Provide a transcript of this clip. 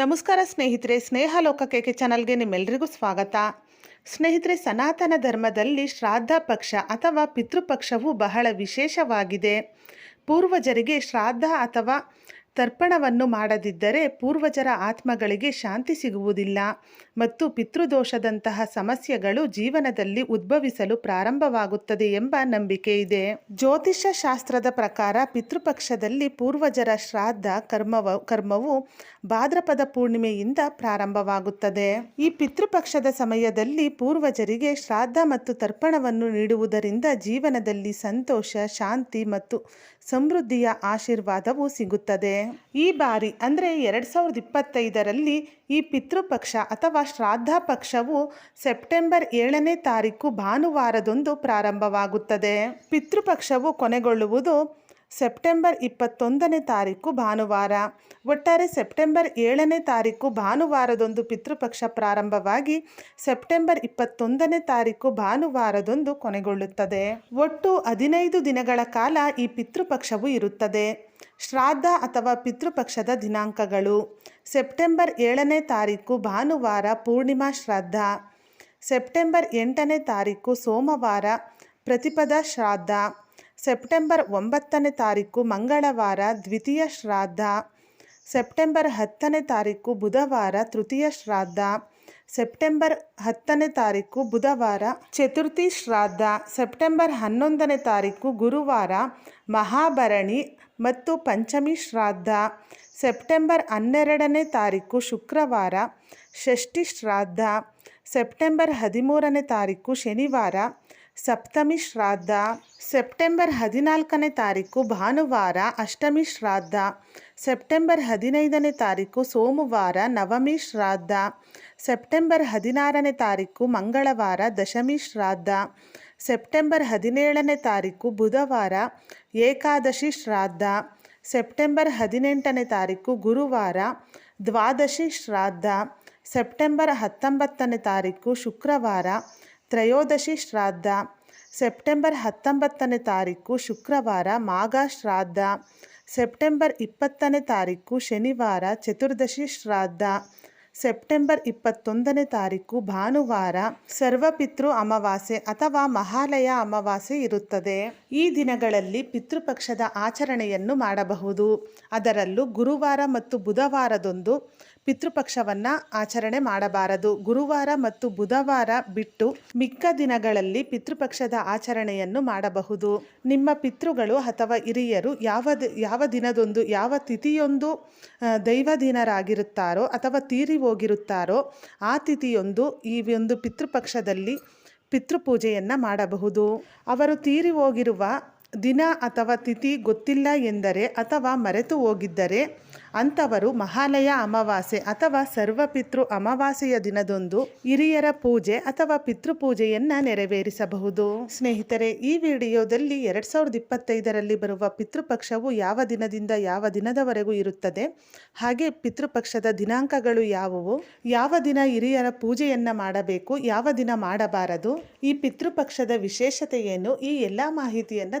ನಮಸ್ಕಾರ ಸ್ನೇಹಿತರೆ, ಸ್ನೇಹ ಲೋಕಕ್ಕೆ ಚಾನಲ್ಗೆ ನಿಮ್ಮೆಲ್ಲರಿಗೂ ಸ್ವಾಗತ. ಸ್ನೇಹಿತರೆ, ಸನಾತನ ಧರ್ಮದಲ್ಲಿ ಶ್ರಾದ್ದ ಪಕ್ಷ ಅಥವಾ ಪಿತೃಪಕ್ಷವು ಬಹಳ ವಿಶೇಷವಾಗಿದೆ. ಪೂರ್ವಜರಿಗೆ ಶ್ರಾದ್ದ ಅಥವಾ ತರ್ಪಣವನ್ನು ಮಾಡದಿದ್ದರೆ ಪೂರ್ವಜರ ಆತ್ಮಗಳಿಗೆ ಶಾಂತಿ ಸಿಗುವುದಿಲ್ಲ ಮತ್ತು ಪಿತೃದೋಷದಂತಹ ಸಮಸ್ಯೆಗಳು ಜೀವನದಲ್ಲಿ ಉದ್ಭವಿಸಲು ಪ್ರಾರಂಭವಾಗುತ್ತದೆ ಎಂಬ ನಂಬಿಕೆ ಇದೆ. ಜ್ಯೋತಿಷ್ಯ ಶಾಸ್ತ್ರದ ಪ್ರಕಾರ ಪಿತೃಪಕ್ಷದಲ್ಲಿ ಪೂರ್ವಜರ ಶ್ರಾದ್ದ ಕರ್ಮವ, ಕರ್ಮವು ಭಾದ್ರಪದ ಪೂರ್ಣಿಮೆಯಿಂದ ಪ್ರಾರಂಭವಾಗುತ್ತದೆ. ಈ ಪಿತೃಪಕ್ಷದ ಸಮಯದಲ್ಲಿ ಪೂರ್ವಜರಿಗೆ ಶ್ರಾದ್ದ ಮತ್ತು ತರ್ಪಣವನ್ನು ನೀಡುವುದರಿಂದ ಜೀವನದಲ್ಲಿ ಸಂತೋಷ, ಶಾಂತಿ ಮತ್ತು ಸಮೃದ್ಧಿಯ ಆಶೀರ್ವಾದವು ಸಿಗುತ್ತದೆ. ಈ ಬಾರಿ, ಅಂದರೆ ಎರಡು ಸಾವಿರದ ಇಪ್ಪತ್ತೈದರಲ್ಲಿ ಈ ಪಿತೃಪಕ್ಷ ಅಥವಾ ಶ್ರಾದ್ದ ಪಕ್ಷವು ಸೆಪ್ಟೆಂಬರ್ ಏಳನೇ ತಾರೀಕು ಭಾನುವಾರದಂದು ಪ್ರಾರಂಭವಾಗುತ್ತದೆ. ಪಿತೃಪಕ್ಷವು ಕೊನೆಗೊಳ್ಳುವುದು ಸೆಪ್ಟೆಂಬರ್ ಇಪ್ಪತ್ತೊಂದನೇ ತಾರೀಕು ಭಾನುವಾರ. ಒಟ್ಟಾರೆ ಸೆಪ್ಟೆಂಬರ್ ಏಳನೇ ತಾರೀಕು ಭಾನುವಾರದೊಂದು ಪಿತೃಪಕ್ಷ ಪ್ರಾರಂಭವಾಗಿ ಸೆಪ್ಟೆಂಬರ್ ಇಪ್ಪತ್ತೊಂದನೇ ತಾರೀಕು ಭಾನುವಾರದೊಂದು ಕೊನೆಗೊಳ್ಳುತ್ತದೆ. ಒಟ್ಟು ಹದಿನೈದು ದಿನಗಳ ಕಾಲ ಈ ಪಿತೃಪಕ್ಷವು ಇರುತ್ತದೆ. ಶ್ರಾದ್ದ ಅಥವಾ ಪಿತೃಪಕ್ಷದ ದಿನಾಂಕಗಳು. ಸೆಪ್ಟೆಂಬರ್ ಏಳನೇ ತಾರೀಕು ಭಾನುವಾರ ಪೂರ್ಣಿಮಾ ಶ್ರಾದ್ದ. ಸೆಪ್ಟೆಂಬರ್ ಎಂಟನೇ ತಾರೀಕು ಸೋಮವಾರ ಪ್ರತಿಪದ ಶ್ರಾದ್ದ. ಸೆಪ್ಟೆಂಬರ್ ಒಂಬತ್ತನೇ ತಾರೀಕು ಮಂಗಳವಾರ ದ್ವಿತೀಯ ಶ್ರಾದ್ದ. ಸೆಪ್ಟೆಂಬರ್ ಹತ್ತನೇ ತಾರೀಕು ಬುಧವಾರ ತೃತೀಯ ಶ್ರಾದ್ದ. ಸೆಪ್ಟೆಂಬರ್ ಹತ್ತನೇ ತಾರೀಕು ಬುಧವಾರ ಚತುರ್ಥಿ ಶ್ರಾದ್ದ. ಸೆಪ್ಟೆಂಬರ್ ಹನ್ನೊಂದನೇ ತಾರೀಕು ಗುರುವಾರ ಮಹಾಭರಣಿ ಮತ್ತು ಪಂಚಮಿ ಶ್ರಾದ್ದ. ಸೆಪ್ಟೆಂಬರ್ ಹನ್ನೆರಡನೇ ತಾರೀಕು ಶುಕ್ರವಾರ ಷಷ್ಠಿ ಶ್ರಾದ್ದ. ಸೆಪ್ಟೆಂಬರ್ ಹದಿಮೂರನೇ ತಾರೀಕು ಶನಿವಾರ ಸಪ್ತಮಿ ಶ್ರಾದ್ದ, ಸೆಪ್ಟೆಂಬರ್ ಹದಿನಾಲ್ಕನೇ ತಾರೀಕು ಭಾನುವಾರ ಅಷ್ಟಮಿ ಶ್ರಾದ್ದ, ಸೆಪ್ಟೆಂಬರ್ ಹದಿನೈದನೇ ತಾರೀಕು ಸೋಮವಾರ ನವಮಿ ಶ್ರಾದ್ದ, ಸೆಪ್ಟೆಂಬರ್ ಹದಿನಾರನೇ ತಾರೀಕು ಮಂಗಳವಾರ ದಶಮಿ ಶ್ರಾದ್ದ, ಸೆಪ್ಟೆಂಬರ್ ಹದಿನೇಳನೇ ತಾರೀಕು ಬುಧವಾರ ಏಕಾದಶಿ ಶ್ರಾದ್ದ, ಸೆಪ್ಟೆಂಬರ್ ಹದಿನೆಂಟನೇ ತಾರೀಕು ಗುರುವಾರ ದ್ವಾದಶಿ ಶ್ರಾದ್ದ, ಸೆಪ್ಟೆಂಬರ್ ಹತ್ತೊಂಬತ್ತನೇ ತಾರೀಕು ಶುಕ್ರವಾರ ತ್ರಯೋದಶಿ ಶ್ರಾದ್ದ. ಸೆಪ್ಟೆಂಬರ್ ಹತ್ತೊಂಬತ್ತನೇ ತಾರೀಕು ಶುಕ್ರವಾರ ಮಾಘ ಶ್ರಾದ್ದ. ಸೆಪ್ಟೆಂಬರ್ ಇಪ್ಪತ್ತನೇ ತಾರೀಕು ಶನಿವಾರ ಚತುರ್ದಶಿ ಶ್ರಾದ್ದ. ಸೆಪ್ಟೆಂಬರ್ ಇಪ್ಪತ್ತೊಂದನೇ ತಾರೀಕು ಭಾನುವಾರ ಸರ್ವಪಿತೃ ಅಮಾವಾಸ್ಯೆ ಅಥವಾ ಮಹಾಲಯ ಅಮಾವಾಸ್ಯೆ ಇರುತ್ತದೆ. ಈ ದಿನಗಳಲ್ಲಿ ಪಿತೃಪಕ್ಷದ ಆಚರಣೆಯನ್ನು ಮಾಡಬಹುದು. ಅದರಲ್ಲೂ ಗುರುವಾರ ಮತ್ತು ಬುಧವಾರದೊಂದು ಪಿತೃಪಕ್ಷವನ್ನು ಆಚರಣೆ ಮಾಡಬಾರದು. ಗುರುವಾರ ಮತ್ತು ಬುಧವಾರ ಬಿಟ್ಟು ಮಿಕ್ಕ ದಿನಗಳಲ್ಲಿ ಪಿತೃಪಕ್ಷದ ಆಚರಣೆಯನ್ನು ಮಾಡಬಹುದು. ನಿಮ್ಮ ಪಿತೃಗಳು ಅಥವಾ ಹಿರಿಯರು ಯಾವ ಯಾವ ದಿನದೊಂದು, ಯಾವ ತಿಥಿಯೊಂದು ದೈವ ದಿನರಾಗಿರುತ್ತಾರೋ ಅಥವಾ ತೀರಿ ಹೋಗಿರುತ್ತಾರೋ ಆ ತಿಥಿಯೊಂದು ಈ ಒಂದು ಪಿತೃಪಕ್ಷದಲ್ಲಿ ಪಿತೃಪೂಜೆಯನ್ನು ಮಾಡಬಹುದು. ಅವರು ತೀರಿ ಹೋಗಿರುವ ದಿನ ಅಥವಾ ತಿಥಿ ಗೊತ್ತಿಲ್ಲ ಎಂದರೆ ಅಥವಾ ಮರೆತು ಹೋಗಿದ್ದರೆ, ಅಂಥವರು ಮಹಾಲಯ ಅಮಾವಾಸ್ಯೆ ಅಥವಾ ಸರ್ವಪಿತೃ ಅಮಾವಾಸ್ಯೆಯ ದಿನದಂದು ಹಿರಿಯರ ಪೂಜೆ ಅಥವಾ ಪಿತೃಪೂಜೆಯನ್ನು ನೆರವೇರಿಸಬಹುದು. ಸ್ನೇಹಿತರೆ, ಈ ವಿಡಿಯೋದಲ್ಲಿ ಎರಡು ಸಾವಿರದ ಇಪ್ಪತ್ತೈದರಲ್ಲಿ ಬರುವ ಪಿತೃಪಕ್ಷವು ಯಾವ ದಿನದಿಂದ ಯಾವ ದಿನದವರೆಗೂ ಇರುತ್ತದೆ, ಹಾಗೆ ಪಿತೃಪಕ್ಷದ ದಿನಾಂಕಗಳು ಯಾವುವು, ಯಾವ ದಿನ ಹಿರಿಯರ ಪೂಜೆಯನ್ನು ಮಾಡಬೇಕು, ಯಾವ ದಿನ ಮಾಡಬಾರದು, ಈ ಪಿತೃಪಕ್ಷದ ವಿಶೇಷತೆ ಏನು ಈ ಎಲ್ಲ ಮಾಹಿತಿಯನ್ನು